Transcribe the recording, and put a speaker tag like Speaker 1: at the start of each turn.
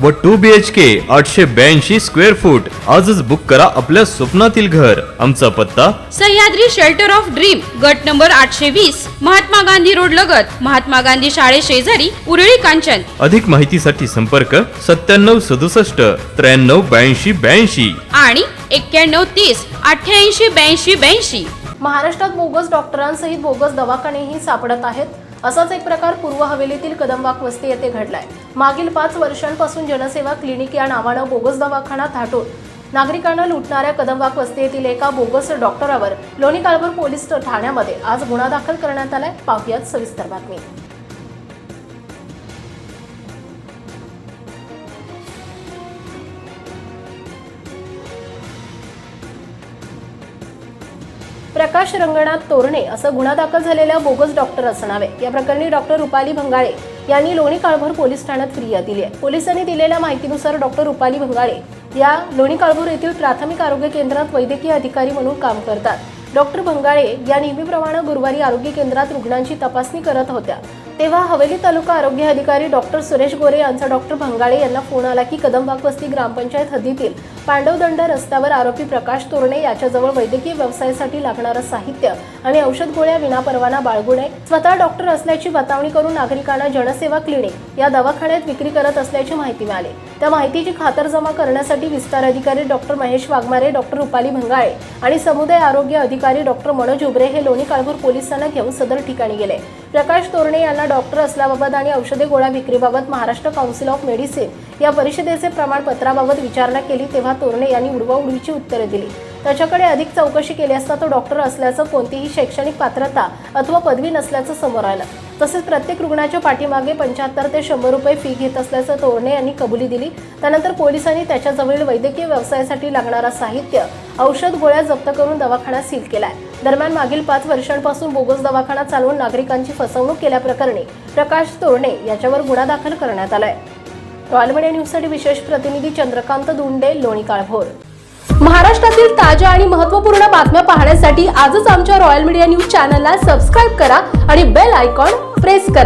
Speaker 1: व to B H के आठशे ब्याऐंशी स्क्वेअर फूट आजच बुक करा आपल्या स्वप्नातील घर. आमचा पत्ता?
Speaker 2: सह्याद्री शेल्टर ऑफ ड्रीम गट नंबर आठशे वीस महात्मा गांधी रोड लगत. महात्मा गांधी शाळे शेजारी उरळी कांचन.
Speaker 1: अधिक माहितीसाठी संपर्क सत्त्याण्णव सदुसष्ट त्र्याण्णव ब्याऐंशी ब्याऐंशी.
Speaker 2: आणि एक्क्याण्णव तीस अठ्ठ्याऐंशी ब्याऐंशी ब्याऐंशी.
Speaker 3: महाराष्ट्रात बोगस डॉक्टरांसहित बोगस दवाखानेही सापडत आहेत. असाच एक प्रकार पूर्व हवेलीतील कदमबाग वस्ती येथे घडलाय. मागील पाच वर्षांपासून जनसेवा क्लिनिक या नावानं बोगस दवाखाना थाटून नागरिकांना लुटणाऱ्या कदमबाग वस्ती येथील एका बोगस डॉक्टरावर लोणी काळभोर पोलीस ठाण्यामध्ये आज गुन्हा दाखल करण्यात आलाय. पाहुयात सविस्तर बातमी. प्रकाश रंगनाथ तोरणे असं गुन्हा दाखल झालेल्या बोगस डॉक्टर असणावे या प्रकरणी डॉक्टर रुपाली भंगाळे यांनी लोणी काळभोर पोलीस ठाण्यात फिर्याद दिली आहे. पोलिसांनी दिलेल्या माहितीनुसार डॉक्टर रुपाली भंगाळे या लोणी काळभोर येथील प्राथमिक आरोग्य केंद्रात वैद्यकीय अधिकारी म्हणून काम करतात. डॉक्टर भंगाळे या नेहमीप्रमाणे गुरुवारी आरोग्य केंद्रात रुग्णांची तपासणी करत होत्या. तेव्हा हवेली तालुका आरोग्य अधिकारी डॉक्टर सुरेश गोरे यांचा डॉक्टर भंगाळे यांना फोन आला की कदमबाग वस्ती ग्रामपंचायत हद्दीतील पांडवदंड रस्त्यावर आरोपी प्रकाश तोरणे याच्याजवळ वैद्यकीय व्यवसायासाठी लागणारं साहित्य आणि औषध गोळ्या विनापरवाना बाळगुणे स्वतः डॉक्टर असल्याची बतावणी करून नागरिकांना जनसेवा क्लिनिक या दवाखान्यात विक्री करत असल्याची माहिती मिळाली. त्या माहितीची खातरजमा करण्यासाठी विस्तार अधिकारी डॉक्टर महेश वाघमारे डॉक्टर रुपाली भंगाळे आणि समुदाय आरोग्य अधिकारी डॉक्टर मनोज उबरे हे लोणी काळभूर पोलिसांना घेऊन सदर ठिकाणी गेले. प्रकाश तोरणे यांना डॉक्टर असल्याबाबत आणि औषधे गोळ्या विक्रीबाबत महाराष्ट्र काउन्सिल ऑफ मेडिसिन या परिषदेचे प्रमाणपत्राबाबत विचारणा केली तेव्हा तोरणे यांनी उडवाउडवीची उत्तरे दिली. त्याच्याकडे अधिक चौकशी केली असता तो डॉक्टर असल्याचं कोणतीही शैक्षणिक पात्रता अथवा पदवी नसल्याचं समोर आलं. तसेच प्रत्येक रुग्णाच्या पाठीमागे पंच्याहत्तर ते शंभर रुपये फी घेत असल्याचं तोरणे यांनी कबुली दिली. त्यानंतर पोलिसांनी त्याच्याजवळील वैद्यकीय व्यवसायासाठी लागणारा साहित्य औषध गोळ्या जप्त करून दवाखाना सील केलाय. दरम्यान मागील पाच वर्षांपासून बोगस दवाखाना चालवून नागरिकांची फसवणूक केल्याप्रकरणी प्रकाश तोरणे याच्यावर गुन्हा दाखल करण्यात आलाय. रॉयल मीडिया न्यूजसाठी विशेष प्रतिनिधी चंद्रकांत दुंडे लोणी काळभोर. महाराष्ट्रातील ताज्या आणि महत्त्वपूर्ण बातम्या पाहण्यासाठी आजच आमच्या रॉयल मीडिया न्यूज चॅनलला सबस्क्राईब करा आणि बेल आयकॉन प्रेस करा.